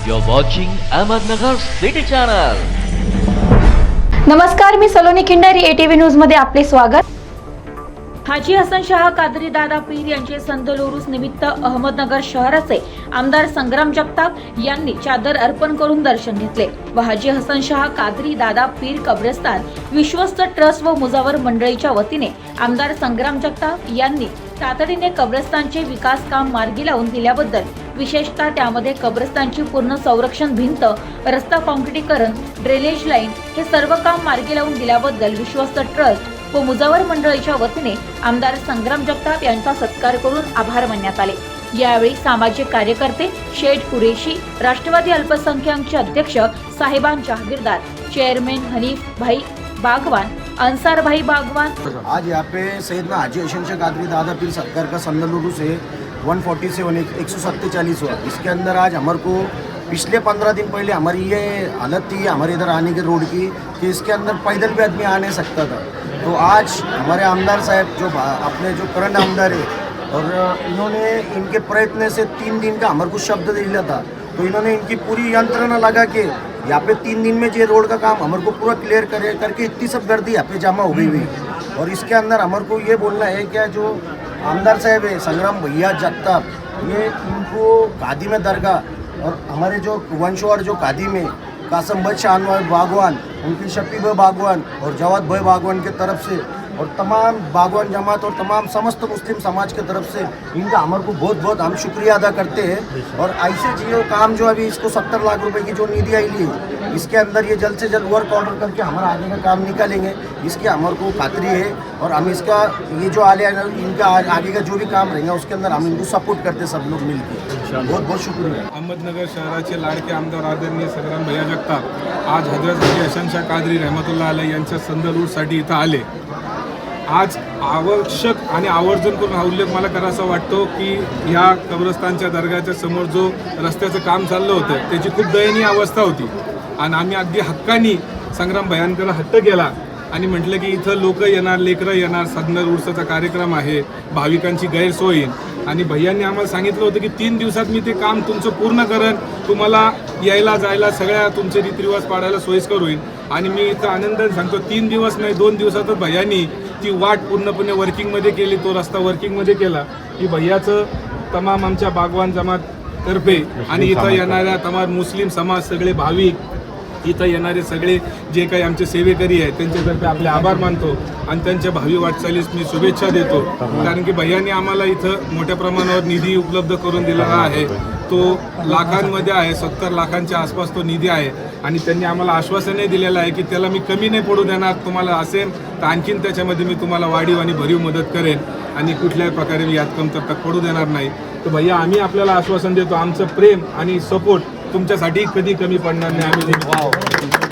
You're watching Ahmednagar City Channel. नमस्कार मी Saloni Khindari ATV न्यूजमध्ये आपले स्वागत हाजी हसन शाह कादरी दादा पीर यांचे संदल उरूस निमित्त अहमदनगर शहराचे आमदार संग्राम जगताप यांनी चादर अर्पण करून दर्शन घेतले व हाजी हसन शाह कादरी दादा पीर कब्रस्तान विश्वस्त ट्रस्ट व मुजावर मंडळीच्या वतीने आमदार संग्राम जगताप यांनी तातडीने कब्रस्तानचे विकास काम मार्गी लावून दिल्याबद्दल विशेषतः त्यामध्ये कब्रस्तानची पूर्ण संरक्षण भिंत रस्ता काँक्रिटीकरण ड्रेनेज लाईन हे सर्व काम मार्गी लावून दिल्याबद्दल विश्वस्त ट्रस्ट व मुजावर मंडळीच्या वतीने आमदार संग्राम जगताप यांचा सत्कार करून आभार मानण्यात आले. यावेळी सामाजिक कार्यकर्ते शेठ कुरेशी राष्ट्रवादी अल्पसंख्याकचे अध्यक्ष साहेबान जहागीरदार चेअरमन हनीफ भाई बागवान अंसार भाई बागवान. आज यहाँ पे सैदना हाजी हसन से गादरी दादा पीर सरकार का संदल उर्स है 147, एक एक सौ सत्तेचालीस हुआ। इसके अंदर आज हमारे को पिछले पंद्रह दिन पहले हमारी ये हालत थी, हमारे इधर आने के रोड की, कि इसके अंदर पैदल भी आदमी आ नहीं सकता था। तो आज हमारे आमदार साहब जो अपने जो करंट आमदार है, और इन्होंने इनके प्रयत्न से तीन दिन का हमारे को शब्द दे दिया था। तो इन्होंने इनकी पूरी यंत्रणा लगा के यहाँ पे तीन दिन में ये रोड का काम हमारे को पूरा क्लियर करे, करके इतनी सब गर्दी यहाँ पे जमा हो गई हुई। और इसके अंदर हमारे को ये बोलना है क्या जो आमदार साहब है संग्राम भैया जगताप, ये इनको कादी में दरगाह और हमारे जो वंशवार जो कादी में कासम भाई शाहनवाज बागवान, उनकी शफी भाई बागवान और जवाद भाई बागवान के तरफ़ से और तमाम बागवान जमात और तमाम समस्त मुस्लिम समाज के तरफ़ से इनका हमारे को बहुत बहुत हम शुक्रिया अदा करते हैं। और ऐसे जो काम जो अभी इसको सत्तर लाख रुपए की जो निधि आई है इसके अंदर ये जल्द से जल्द वर्क ऑर्डर करके हमारा आगे का काम निकालेंगे। इसकी हमारे को खातरी है और हम इसका ये जो आले इनका आगे का जो भी काम रहेगा उसके अंदर हम इनको सपोर्ट करते सब लोग मिलकर बहुत बहुत शुक्रिया। अहमदनगर शहराचे लाडके आमदार आदरणीय संग्राम भैया जगताप आज हजरत अली हसन शाह कादरी रहमतुल्ला अलैह यांच्या संदलूरसाठी इथं आले. आज आवश्यक आणि आवर्जून करून हा उल्लेख मला करायचा वाटतो की ह्या कब्रस्तानच्या दर्ग्याच्या समोर जो रस्त्याचं काम चाललं होतं त्याची खूप दयनीय अवस्था होती. आणि आम्ही अगदी हक्कानी संग्राम भयांकडे हट्ट केला. आणि म्हटलं की इथं लोक येणार लेकरं येणार सदनर उरसाचा कार्यक्रम आहे भाविकांची गैरसोय येईल. आणि भैयांनी आम्हाला सांगितलं होतं की तीन दिवसात मी ते काम तुमचं पूर्ण करेन तुम्हाला यायला जायला सगळ्या तुमचे रीतिरिवाज पाडायला सोयीस्कर होईल. आणि मी इथं आनंदाने सांगतो तीन दिवस नाही दोन दिवसातच भैयांनी ती वाट पूर्णपणे वर्किंगमध्ये केली तो रस्ता वर्किंगमध्ये केला. की भैयाचं तमाम आमच्या बागवान जमात तर्फे आणि इथं येणाऱ्या तमाम मुस्लिम समाज सगळे भाविक इथं येणारे सगळे जे काही आमचे सेवेकरी आहेत त्यांच्यातर्फे आपले आभार मानतो आणि त्यांच्या भावी वाटचालीस मी शुभेच्छा देतो. कारण की भैयाने आम्हाला इथं मोठ्या प्रमाणावर निधी उपलब्ध करून दिलेला आहे. तो लाखांमध्ये आहे सत्तर लाखांच्या आसपास तो निधी आहे. आणि त्यांनी आम्हाला आश्वासनही दिलेलं आहे की त्याला मी कमी नाही पडू देणार तुम्हाला असेल तर आणखीन त्याच्यामध्ये मी तुम्हाला वाढीव आणि भरीव मदत करेन. आणि कुठल्याही प्रकारे मी यात कमतरता पडू देणार नाही. तर भैया आम्ही आपल्याला आश्वासन देतो आमचं प्रेम आणि सपोर्ट तुमच्यासाठी कधी कमी पडणार नाही आम्ही